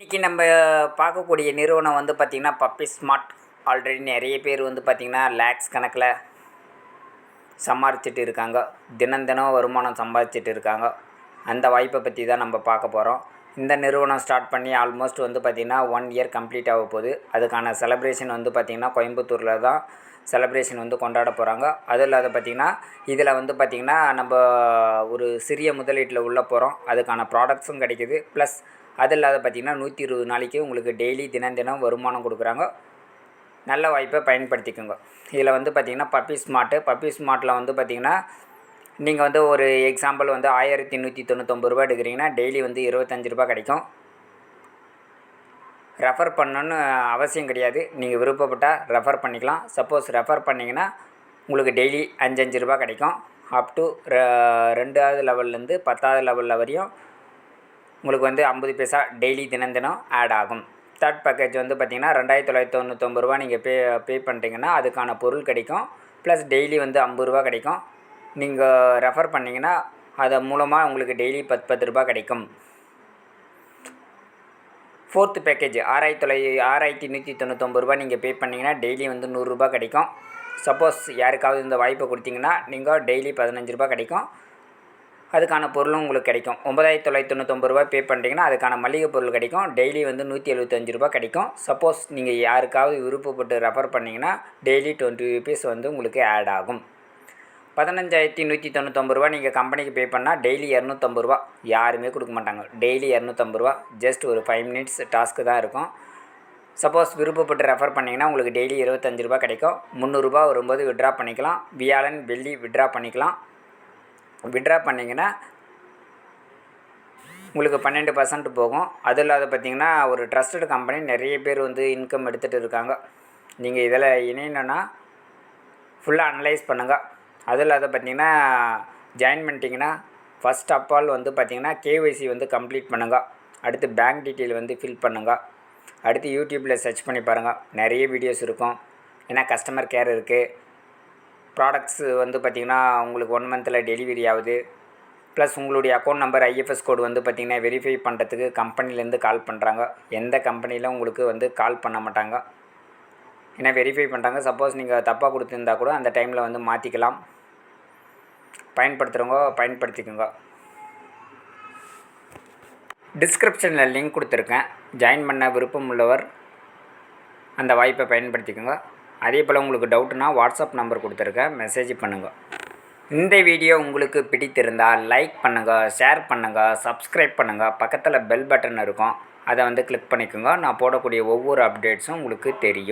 இன்றைக்கி நம்ம பார்க்கக்கூடிய நிறுவனம் வந்து பார்த்திங்கன்னா பப்பி ஸ்மார்ட் ஆல்ரெடி நிறைய பேர் வந்து பார்த்திங்கன்னா லேக்ஸ் கணக்கில் சம்பாரிச்சிட்டு இருக்காங்க. தினம் தினம் வருமானம் சம்பாதிச்சிட்டு இருக்காங்க. அந்த வாய்ப்பை பற்றி தான் நம்ம பார்க்க போகிறோம் இந்த நிறுவனம் ஸ்டார்ட் பண்ணி ஆல்மோஸ்ட் வந்து பார்த்திங்கன்னா ஒன் இயர் கம்ப்ளீட் ஆக போகுது. அதுக்கான செலப்ரேஷன் வந்து பார்த்திங்கன்னா கோயம்புத்தூரில் தான் செலப்ரேஷன் வந்து கொண்டாட போகிறாங்க அதுவும் இல்லாத பார்த்திங்கன்னா இதில் வந்து பார்த்திங்கன்னா நம்ம ஒரு சிறிய முதலீட்டில் உள்ளே போகிறோம் அதுக்கான ப்ராடக்ட்ஸும் கிடைக்கிது. ப்ளஸ் அது இல்லாத பார்த்திங்கன்னா நூற்றி இருபது நாளைக்கு உங்களுக்கு டெய்லி தினம் தினம் வருமானம் கொடுக்குறாங்க. நல்ல வாய்ப்பை பயன்படுத்திக்கோங்க. இதில் வந்து பார்த்திங்கன்னா பப்பி ஸ்மார்ட்டு பப்பி ஸ்மார்ட்டில் வந்து பார்த்திங்கன்னா நீங்கள் வந்து ஒரு எக்ஸாம்பிள் வந்து ஆயிரத்தி நூற்றி தொண்ணூத்தொம்பது ரூபா எடுக்கிறீங்கன்னா டெய்லி வந்து இருபத்தஞ்சி ரூபா கிடைக்கும். ரெஃபர் பண்ணணுன்னு அவசியம் கிடையாது. நீங்கள் விருப்பப்பட்டால் ரெஃபர் பண்ணிக்கலாம். சப்போஸ் ரெஃபர் பண்ணிங்கன்னா உங்களுக்கு டெய்லி அஞ்சஞ்சு ரூபா கிடைக்கும். அப் டு ரெண்டாவது லெவல்லேருந்து பத்தாவது லெவலில் வரையும் உங்களுக்கு வந்து ஐம்பது பைசா டெய்லி தினம் தினம் ஆட் ஆகும். தேர்ட் பேக்கேஜ் வந்து பார்த்திங்கன்னா ரெண்டாயிரத்தி தொள்ளாயிரத்தி தொண்ணூத்தொம்பது ரூபா நீங்கள் பே பே பண்ணிட்டீங்கன்னா அதுக்கான பொருள் கிடைக்கும். ப்ளஸ் டெய்லி வந்து ஐம்பது ரூபா கிடைக்கும். நீங்கள் ரெஃபர் பண்ணிங்கன்னா அது மூலமாக உங்களுக்கு டெய்லி பத்து பத்து ரூபா கிடைக்கும். ஃபோர்த்து பேக்கேஜ் ஆறாயிரத்தி தொள்ளை ஆறாயிரத்தி நூற்றி தொண்ணூத்தொம்பது ரூபா நீங்கள் பே பண்ணிங்கன்னா டெய்லி வந்து நூறுரூபா கிடைக்கும். சப்போஸ் யாருக்காவது இந்த வாய்ப்பை கொடுத்தீங்கன்னா நீங்கள் டெய்லி பதினஞ்சு ரூபா கிடைக்கும். அதுக்கான பொருளும் உங்களுக்கு கிடைக்கும். ஒன்பதாயிரத்தி தொள்ளாயிரத்தி தொண்ணூத்தொம்பது ரூபா பே பண்ணிட்டீங்கன்னா அதுக்கான மளிகை பொருள் கிடைக்கும். டெய்லி வந்து நூற்றி எழுபத்தஞ்சு ரூபா கிடைக்கும். சப்போஸ் நீங்கள் யாருக்காவது விருப்பப்பட்டு ரெஃபர் பண்ணிங்கன்னா டெய்லி டுவெண்ட்டி ருபீஸ் வந்து உங்களுக்கு ஆட் ஆகும். பதினஞ்சாயிரத்தி நூற்றி தொண்ணூத்தொம்பது ரூபா நீங்கள் கம்பெனிக்கு பே பண்ணால் டெய்லி இரநூத்தம்பது ரூபா யாருமே கொடுக்க மாட்டாங்க. டெய்லி இரநூத்தம்பது ரூபா ஜஸ்ட் ஒரு ஃபைவ் மினிட்ஸ் டாஸ்க்கு தான் இருக்கும். சப்போஸ் விருப்பப்பட்டு ரெஃபர் பண்ணிங்கன்னா உங்களுக்கு டெய்லி இருபத்தஞ்சி ரூபா கிடைக்கும். முந்நூறுரூபா வரும்போது விட்ரா பண்ணிக்கலாம். வியாழன் வெள்ளி விட்ரா பண்ணிக்கலாம். விட்ரா பண்ணிங்கன்னா உங்களுக்கு பன்னெண்டு பர்சன்ட் போகும். அது இல்லாத பார்த்தீங்கன்னா ஒரு ட்ரஸ்டட் கம்பெனி நிறைய பேர் வந்து இன்கம் எடுத்துகிட்டு இருக்காங்க. நீங்கள் இதில் இணையணுன்னா ஃபுல்லாக அனலைஸ் பண்ணுங்கள் அது இல்லாத பார்த்தீங்கன்னா ஜாயின் பண்ணிட்டீங்கன்னா ஃபஸ்ட் ஆஃப் ஆல் வந்து பார்த்தீங்கன்னா கேஒய்சி வந்து கம்ப்ளீட் பண்ணுங்கள் அடுத்து பேங்க் டீட்டெயில் வந்து ஃபில் பண்ணுங்கள் அடுத்து யூடியூப்பில் சர்ச் பண்ணி பாருங்கள் நிறைய வீடியோஸ் இருக்கும். ஏன்னா கஸ்டமர் கேர் இருக்குது ப்ராடக்ட்ஸு வந்து பார்த்திங்கன்னா உங்களுக்கு ஒன் மந்தில் டெலிவரி ஆகுது. ப்ளஸ் உங்களுடைய அக்கௌண்ட் நம்பர் ஐஎஃப்எஸ் கோடு வந்து பார்த்திங்கன்னா வெரிஃபை பண்ணுறதுக்கு கம்பெனிலேருந்து கால் பண்ணுறாங்க எந்த கம்பெனியில் உங்களுக்கு வந்து கால் பண்ண மாட்டாங்க. ஏன்னா வெரிஃபை பண்ணுறாங்க சப்போஸ் நீங்கள் தப்பாக கொடுத்துருந்தா கூட அந்த டைமில் வந்து மாற்றிக்கலாம் பயன்படுத்துகிறவங்க பயன்படுத்திக்கோங்க. டிஸ்கிரிப்ஷனில் லிங்க் கொடுத்துருக்கேன். ஜாயின் பண்ண விருப்பம் உள்ளவர் அந்த வாய்ப்பை பயன்படுத்திக்கோங்க. அதே போல் உங்களுக்கு டவுட்னா வாட்ஸ்அப் நம்பர் கொடுத்துருக்கேன் மெசேஜ் பண்ணுங்கள் இந்த வீடியோ உங்களுக்கு பிடித்திருந்தால் லைக் பண்ணுங்கள் ஷேர் பண்ணுங்கள் சப்ஸ்கிரைப் பண்ணுங்கள் பக்கத்தில் பெல் பட்டன் இருக்கும். அதை வந்து கிளிக் பண்ணிக்கோங்க. நான் போடக்கூடிய ஒவ்வொரு அப்டேட்ஸும் உங்களுக்கு தெரியும்.